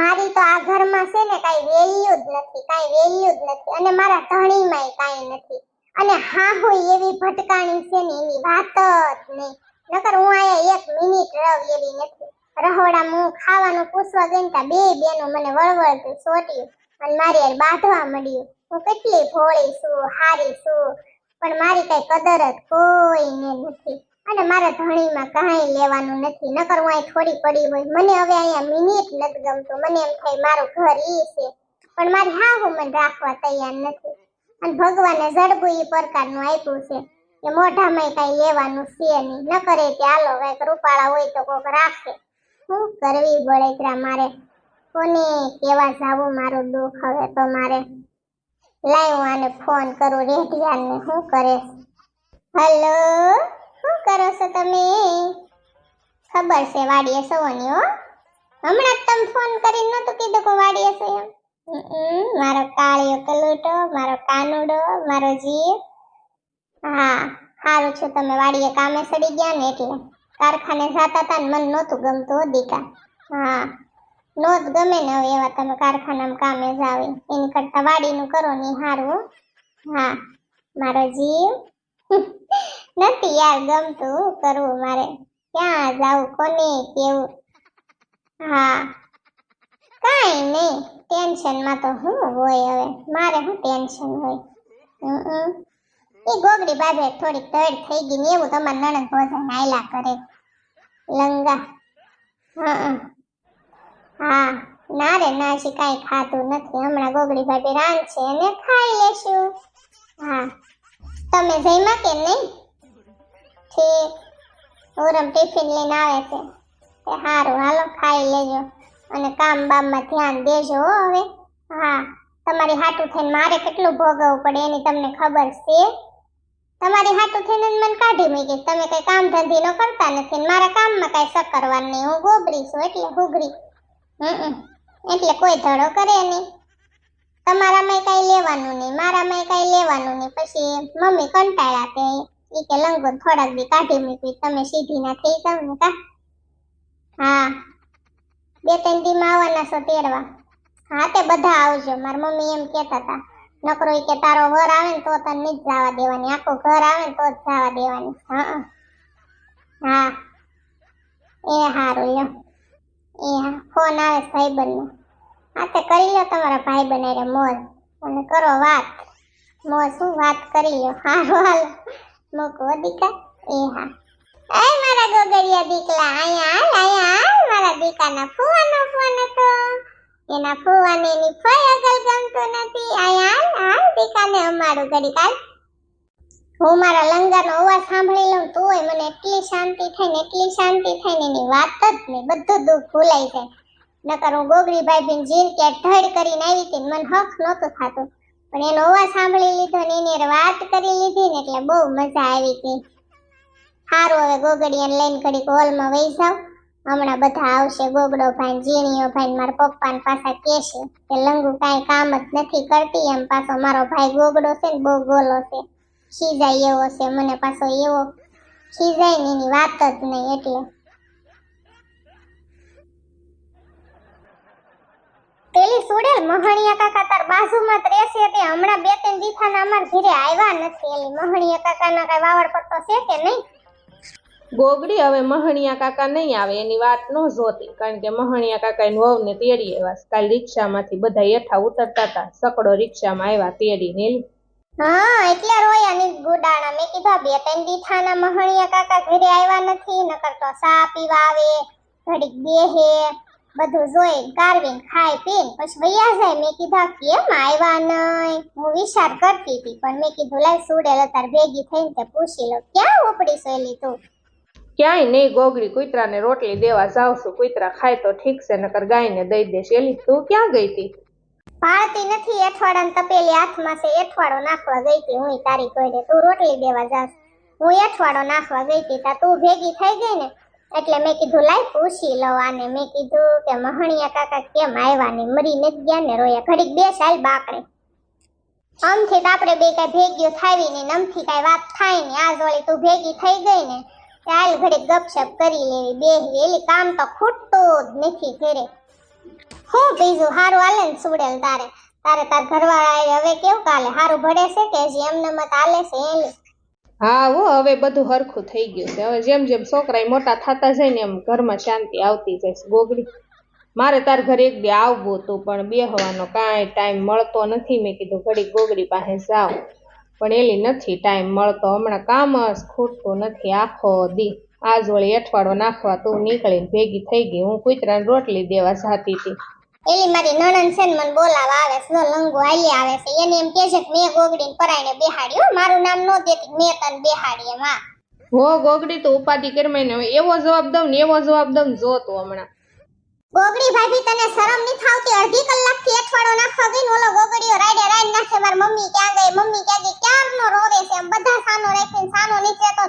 મારી તો આ ઘરમાં છે ને કાઈ વેલ્યુ જ નથી, કાઈ વેલ્યુ જ નથી અને મારા ધણીમાંય કઈ નથી. અને હા હોય એવી ભટકાણી છે ને, એની વાત જ નહીં. નકર હું અહીંયા એક મિનિટ રવ એવી નથી. રહોડામાં હું ખાવાનું પૂછવા ગઈ બે બેનો મને વળવળતું સોટ્યું અને મારી હારે બાંધવા મળ્યું હું કેટલી ભોળી છું, હારી છું, પણ મારી કઈ કદર જ કોઈને નથી. અને મારા ધણીમાં કાંઈ લેવાનું નથી, નકર હું થોડી પડી હોય. મને હવે અહીંયા મિનિટ નથી ગમતું. મને એમ થાય મારું ઘર ઈ છે. પણ મારી હા હું મને રાખવા તૈયાર નથી. અને ભગવાને જડબું ઈ પ્રકારનું આપ્યું છે કે મોઢામાં કાંઈ લેવાનું છે નહીં. ન કરે કે હાલો કંઈક રૂપાળા હોય તો કોક રાખે. શું કરવી બળેતરા મારે? કોને કેવા જાવું મારું દુઃખ? હવે તો મારે લાય હું આને ફોન કરું રેઢિયાને શું કરે? હલો? શું કરો છો તમે? ખબર છે વાડીએ સવાની, હો. હમણાં જ તમે ફોન કરીને નહોતું કીધું કે વાડીએ છો એમ. મારો કાળિયો કલુટો, મારો કાનુડો, મારો જીવ હા સારું છું તમે વાડીએ કામે સડી ગયા ને એટલે. કારખાને જાતા હતા ને મને નહોતું ગમતું દીકા. હા નોત ગમે ને હવે એવા તમે કારખાનામાં કામે જાવે એની કરતાં વાડીનું કરો ને સારું હા. મારો જીવ નથી યાર, ગમતું હું કરવું મારે. ક્યાં જાવું કોને કેવું? હા. કાંઈ નહીં, ટેન્શનમાં તો હું હોય હવે. મારે શું ટેન્શન હોય? એ ગોગડી બાજુ થોડીક તડ થઈ ગઈ એવું તમારા નણંદ ભોજન આયલા કરે. લંગા. હા હા. ના રે, ના છે કાંઈ ખાતું નથી. હમણાં ગોગડી ભાભી રાંધશે અને ખાઈ લેશું. હા. તમે જઈમાં કે નહીં? ઠીક ઓરમ ટિફિન લઈને આવે છે. તે સારું હાલો, ખાઈ લેજો. અને કામ બામમાં ધ્યાન દેજો હો હવે. હા, તમારી હાટું થઈને મારે કેટલું ભોગવવું પડે એની તમને ખબર છે? તમારી હાટું થઈને જ મને કાઢી મૂકી. તમે કંઈ કામ ધંધી નો કરતા નથી મારા કામમાં કાંઈ સકરવાનું નહીં. હું ગોબરી છું એટલે હુગરી. હમ એટલે કોઈ ધડો કરે નહીં. તમારામાં કાંઈ લેવાનું નહીં મારામાં કાંઈ લેવાનું નહીં. પછી મમ્મી કંટાળ્યા તે ઈ કે થોડાક દી કાઢી મૂકી, તમે સીધી ના થઈ જાવ ને કા? હા. બે ત્રણ દીમાં આવવાના છો તેરવા. હા, તે બધા આવજો. મારા મમ્મી એમ કહેતા હતા નકરો કે તારો ઘર આવે ને તો તને નહીં જવા દેવાની. આખું ઘર આવે ને તો જ જવા દેવાની. હા. હા. એ હારું, લ્યો. એ હા, ફોન આવે ભાઈબંધનો. હા, તે કરી લો તમારા ભાઈ બનારે મોજ અને કરો વાત. મોજ શું વાત કરી લો હારું, હાલો. મૂકો દીકા એ હા. એ મારા ગોગડિયા દીકલા અહીંયા હાલ અહીંયા હાલ. મારા દીકાના ફુવાનો ફોન હતો. એના ફુવાને એની ફઈ અગલ ગમતું નથી. અહીંયા હાલ હાલ, દીકાને અમારું ઘડી કાલ હું મારા લંગાનો અવાજ સાંભળી લઉં, તોય મને એટલી શાંતિ થાય ને એટલી શાંતિ થાય ને એની વાત જ નહીં બધું દુઃખ ભૂલાઈ જાય. નકર હું ગોગડી ભાઈ બીન જીન કે ધડ કરીને આવી હતી મને હક નહોતું થતું. પણ એનો અવાજ સાંભળી લીધો ને એની વાત કરી લીધી ને એટલે બહુ મજા આવી ગઈ. સારું હવે ગોગડીયાને લઈને ઘડીક હોલમાં વહી જાવ હમણાં બધા આવશે, ગોગડો ભાઈ જીણીઓ ભાઈ મારા પપ્પા ને પાછા કહેશે કે લંગુ કાંઈ કામ જ નથી કરતી, એમ પાછો મારો ભાઈ ગોગડો છે ને બહુ ગોલો છે. ખીજાય એવો છે, મને પાછો એવો ખીજાય ને એની વાત જ નહીં એટલે પેલી સુડેલ મહણિયા કાકા તાર બાજુમાં જ રહેશે તે હમણાં બે ત્રણ દીથાના અમાર ઘરે આવ્યા નથી. એલી મહણિયા કાકાના કઈ વાવડ પત્તો છે કે નહીં? ગોગડી હવે મહણિયા કાકા નહીં આવે એની વાત ન જોતી કારણ કે મહણિયા કાકા એની વહુને તેડી આવ્યા કાલ રિક્ષામાંથી બધા હેઠા ઉતરતા હતા સકડો રિક્ષામાં આવ્યા તેડી ને હા એટલે રોયા ની ગુડાણા. મેં કીધું બે ત્રણ દીથાના મહણિયા કાકા ઘરે આવ્યા નથી નકર તો સા પીવા આવે ઘડીક બેહે. બધું જોઈ કારવીન ખાઈ પીન પછી વૈયા જાય. મેં કીધા કેમ આવ્યા નહીં? હું વિચાર કરતી હતી પણ મેં કીધું લાય સુડેલ તાર ભેગી થઈને તે પૂછી લો ક્યાં ઉપડી સોયલી તું? ક્યાંય નહીં ગોગડી કૂતરાને રોટલી દેવા જાવ છું. કૂતરા ખાય તો ઠીક છે નકર ગાયને દઈ દેશ એલી તું ક્યાં ગઈ તી પાળતી નથી એઠવાડાને તપેલી હાથમાં છે. એઠવાડો નાખવા ગઈ હતી. હું તારી કોઈને તું રોટલી દેવા જાસ હું એઠવાડો નાખવા ગઈ હતી તા તું ભેગી થઈ ગઈ ને એટલે મેં કીધું, લાય પૂછી લઉં આને. મેં કીધું કે, મહણિયા કાકા કેમ આવ્યા ને? મરી નથી ગયા ને રોયા? ઘડીક બે સાલ બાકડે આમથી આપણે બે કઈ ભેગીઓ થાવી ને નમથી કઈ વાત થાય ને આ જોડી તું ભેગી થઈ ગઈ ને ચાલ ઘડીક ગપશપ કરી લેવી. બે એલી કામ તો ખૂટતું જ નથી ઘરે. હું બીજું, હારું હાલે ને સુડેલ તારે. તારે તાર ઘરવાળા હવે કેવું કાલે? હારું ભળે છે કે હજી? એમને મત હાલે છે, એલી? હા, હો, હવે બધું હરખું થઈ ગયું છે. હવે જેમ જેમ છોકરા મોટા થતા જાય ને એમ ઘરમાં શાંતિ આવતી જાય છે. ગોગડી, મારે તાર ઘરે એક દી આવવું હતું, પણ બેહવાનો કાંઈ ટાઈમ મળતો નથી. મેં કીધું ઘડી ગોગડી પાસે જાઓ પણ એલી નથી ટાઈમ મળતો. હમણાં કામ જ ખૂટતું નથી. આખો દી આજ વળી અઠવાડો નાખવા તું નીકળીને ભેગી થઈ ગઈ. હું કૂતરાને રોટલી દેવા જાતી હતી. એલી મારી નણંદ છે ને મને બોલાવા આવે છે લંગુ હાલી આવે છે. એને એમ કે છે કે મેં ગોગડીને પરાઈને બેહાડ્યો મારું નામ નો દેતી મેં તને બેહાડી એમ હા. હો ગોગડી તો ઉપાધિ કરી ને એવો જવાબ દઉં ને એવો જવાબ દઉં જો તો હમણાં. ગોગડી ભાભી તને શરમ નહીં થાવતી અડધી કલાકથી અઠવાડો નાખવા ગઈ ને ઓલો ગોગડીઓ રાડે રાડ નાખે. માર મમ્મી ક્યાં ગઈ? મમ્મી ક્યાં ગઈ? ક્યારનો રોવે છે એમ? બધા સાનો રાખીને સાનો નીચે તો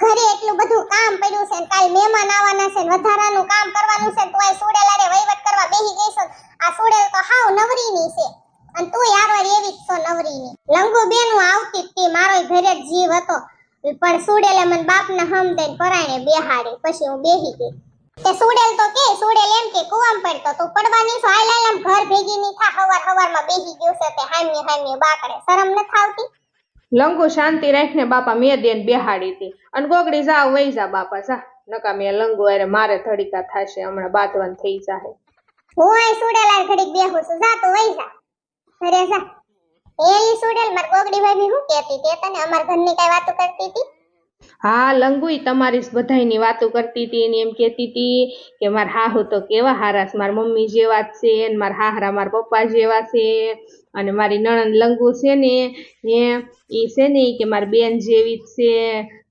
ઘરે એટલું બધું કામ પડ્યું છે ને કાલ મહેમાન આવવાના છે વધારાનું કામ કરવાનું છે તો તોય સુડેલારે વહીવટ કરવા બેહી ગઈ છે આ સુડેલ તો હાવ નવરીની છે અને તું યાર એવી જ છો લંગુ બેન આવતી તી મારો ઘરે જ જીવ હતો. પણ સુડેલે મને બાપને હમ દઈને પરાણે બેહાડી પછી હું બેહી ગઈ. તે સુડેલ તો કે સુડેલ એમ કે કુવામ પડતો તું પડવાની છો હાલ હાલ ઘર ભેગી ની થા હવાર હવારમાં બેહી ગયો છે તે હામી હામી બાકડે. શરમ ન થાવતી લંગુ શાંતિ રાખીને બાપા મેં દેન બેહાડી હતી અને ગોગડી જા વહી જા બાપા જા. નકા મેં લંગુ અરે મારે થડીકા થશે હમણાં બાંધવાન થઈ જાય હું અહીં સુડેલા ઘડીક બેહું છું. જા તું વઈ જા. અરે જા. એલી સુડેલ માર ગોગડી ભાભી હું કહેતી તે તને અમાર ઘરની કઈ વાતો કરતી હતી? હા, લંગુઈ તમારી બધાયની વાતો કરતી હતી ને એમ કહેતી હતી કે મારા હાહુ તો કેવા હારા છે મારા મમ્મી જેવા જ છે ને મારા હાહરા મારા પપ્પા જેવા છે અને મારી નણંદ લંગુ છે ને એ એ છે ને કે મારી બેન જેવી જ છે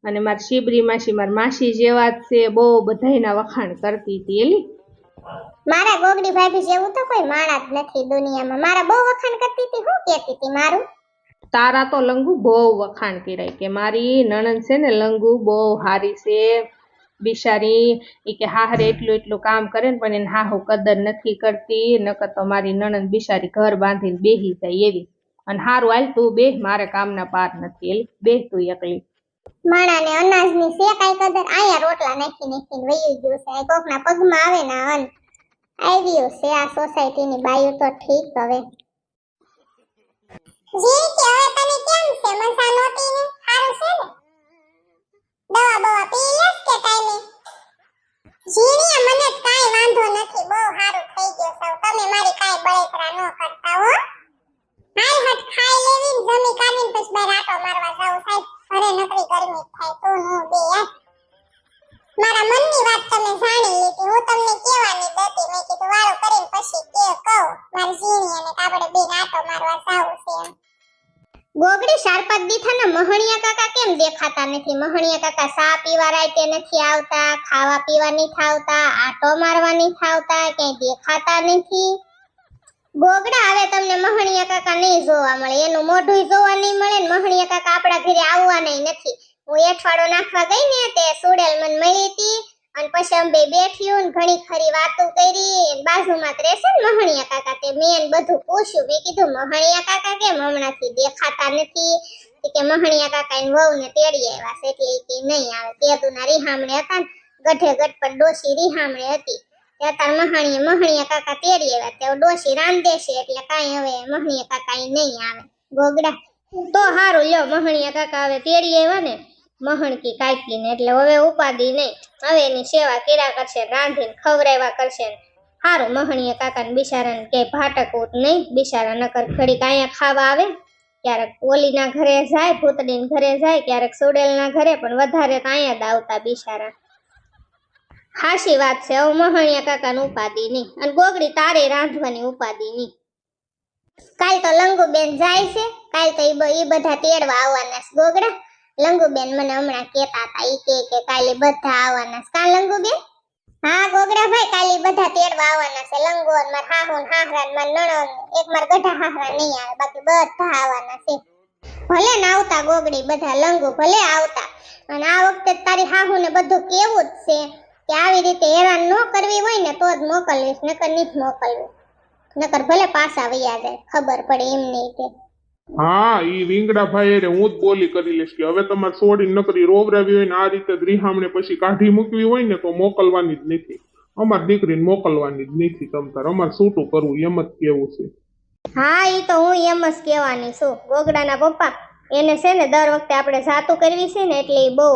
અને મારી શિબરી માસી, મારી માસી જેવા જ છે, બહુ બધાયના વખાણ કરતી હતી, એલી. મારા ગોગડી ભાભી જેવું તો કોઈ માણા જ નથી દુનિયામાં. મારા બહુ વખાણ કરતી હતી હું કહેતી હતી મારું? તારા તો લંગુ બહુ વખાણ કરાય કે મારી નણંદ છે ને લંગુ બહુ હારી છે બિચારી. એ કે હાહરે એટલું એટલું કામ કરે ને પણ એને હાહુ કદર નથી કરતી નકર તો મારી નણંદ બિચારી ઘર બાંધીને બેહી જાય એવી. અને હારું હાલ તું બેહ મારે કામના પાર નથી એટલે બેહ તું એકલી. માણાને અનાજની છે કાંઈ કદર આયા રોટલા નાખી નાખીને વહી ગયું છે. કોકના પગમાં આવે ને અન. આવ્યું છે આ સોસાયટીની બાયું તો ઠીક હવે. જી કે હવે તને કેમ છે? મસા નોટી ને? સારું છે ને? દવા બવા પી લેસ કે ટાઈમે જીણી મને કાઈ વાંધો નથી. બહુ સારું થઈ ગયું સૌ તમે મારી કાઈ બળતરા ન કરતા હો. હાલ હટ ખાઈ લેવી ને જમી કાઢીને પછી બહાર આટો મારવા જાવ સાહેબ. ઘરે નકરી ગરમી થાય, તું હું બે મારા મનની વાત તમે જાણી લીધી હું તમને કહેવાની જ હતી મેં કીધું વાળું કરીને પછી કે કહું મારી ઝીણી અને કાબડે બે આટો મારવા જાવું છે એમ ગોગડી શારપાત દીથાના મહણિયા કાકા કેમ દેખાતા નથી. મહણિયા કાકા, સા પીવા રાતે નથી આવતા, ખાવા પીવા થાવતા, આટો મારવા થાવતા, ક્યાંય દેખાતા નથી. ગોગડા હવે તમને મહણિયા કાકા નહીં જોવા મળે. એનું મોઢું જોવા નહીં મળે ને મહણિયા કાકા આપણા ઘરે આવવાના નથી. હું એઠવાડો નાખવા ગઈ ને તે સુડેલ મને મળી હતી અને પછી અમે બેઠ્યું ને ઘણી ખરી વાતો કરી બાજુમાં જ ને મહણિયા કાકા તે. મેં બધું પૂછ્યું. મેં કીધું, મહણિયા કાકા કેમ હમણાંથી દેખાતા નથી? કે મહણિયા કાકા એને વહુને તેડી આવ્યા છે કે નહીં આવે. તેદુના રીહામણે હતા ને, ગઢે ગઢ પર ડોશી રીહામણે હતી. ત્યાં મહાણીએ મહણિયા કાકા તેડી આવ્યા તે ડોશી રાંધે છે, એટલે કાંઈ હવે મહણિયા કાકા નહીં આવે. ગોગડા. તો હારું, લ્યો, મહણિયા કાકા હવે તેડી આવ્યા ને મહણકી કાકીને એટલે હવે ઉપાધિ નહીં. હવે એની સેવા કર્યા કરશે, રાંધીને ખવડાવ્યા કરશે હારું, મહણિયા કાકાને બિચારાને ક્યાંય ભાટકવું નહીં, બિચારા નકર ખડીક અહીંયા ખાવા આવે ક્યારેક ઓલીના ઘરે જાય ભૂતડીના ઘરે જાય, ક્યારેક સુડેલના ઘરે, પણ વધારે તો અહીંયા આવતા બિચારા. હાશી વાત છે, હવે મહણિયા કાકાની ઉપાધિ નહીં, અને ગોગડી તારે રાંધવાની ઉપાધિ નહીં. કાલ તો લંગુબેન જાય છે, કાલ તો એ બધા તેડવા આવવાના છે ગોગડા. લંગુબેન મને હમણાં કહેતા હતા એ કે કાલે બધા આવવાના છે. કાં લંગુબેન? હા ગોગડાભાઈ કાલી બધા તેડવા આવવાના છે. લંગુ માર હાહુન, હાહરાન, માર નણંદ, એક માર ગઢા હાહરા નહીં આવે, બાકી બધા આવવાના છે. ભલે ના આવતા ગોગડી બધા, લંગુ ભલે આવતા, અને આ વખતે તારી હાહુ ને બધું કેવું જ છે કે આવી રીતે હેરાન ન કરવી હોય ને તો જ મોકલવીશ નકર નહીં મોકલવી. નકર ભલે પાછા વૈયા જાય, ખબર પડે એમ નહીં કે. હા એ રીંગડા ભાઈ અરે હું જ બોલી કરી લઈશ કે હવે તમારે છોડી નકરી રોવરાવી હોય ને આ રીતે જ પછી કાઢી મૂકવી હોય ને તો મોકલવાની જ નથી. અમાર દીકરીને મોકલવાની જ નથી તમતાર અમારે છૂટું કરવું, એમ જ કેવું છે. હા એ તો હું એમ જ કહેવાની છું. ગોગડાના પપ્પા, એને છે ને દર વખતે આપણે સાતું કરવી છે ને એટલે એ બહુ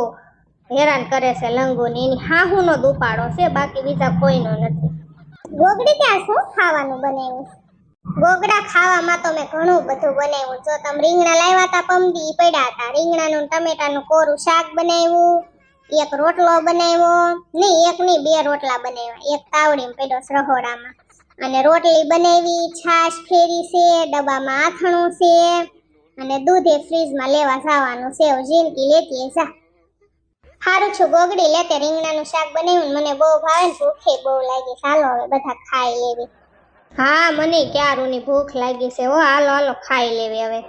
હેરાન કરે છે લંગુને. એની હાહુનો જ છે, બાકી બીજા કોઈનો નથી. ગોગડી ક્યાં શું ખાવાનું બનાવ્યું ગોગડા ખાવામાં તો મેં ઘણું બધું બનાવ્યું. જો તમે રીંગણા લાવ્યા હતા પમદી પડ્યા હતા. રીંગણાનું ટમેટાનું કોરું શાક બનાવ્યું, એક રોટલો બનાવ્યો, નહીં, એક નહીં, બે રોટલા બનાવ્યા. એક તાવડીમાં પડ્યો છે અને રોટલી બનાવી, છાશ ફેરી છે, ડબ્બામાં આથણું છે, અને દૂધે ફ્રીજમાં લેવા જવાનું છે. જિંદગી લેતી જા. સારું છું, ગોગડી લેતે રીંગણાનું શાક બનાવ્યું મને બહુ ભાવે ભૂખે બહુ લાગી. ચાલો હવે બધા ખાઈ લેવી. હા મને ક્યારુની ભૂખ લાગી છે? હો હાલો હાલો ખાઈ લેવી હવે.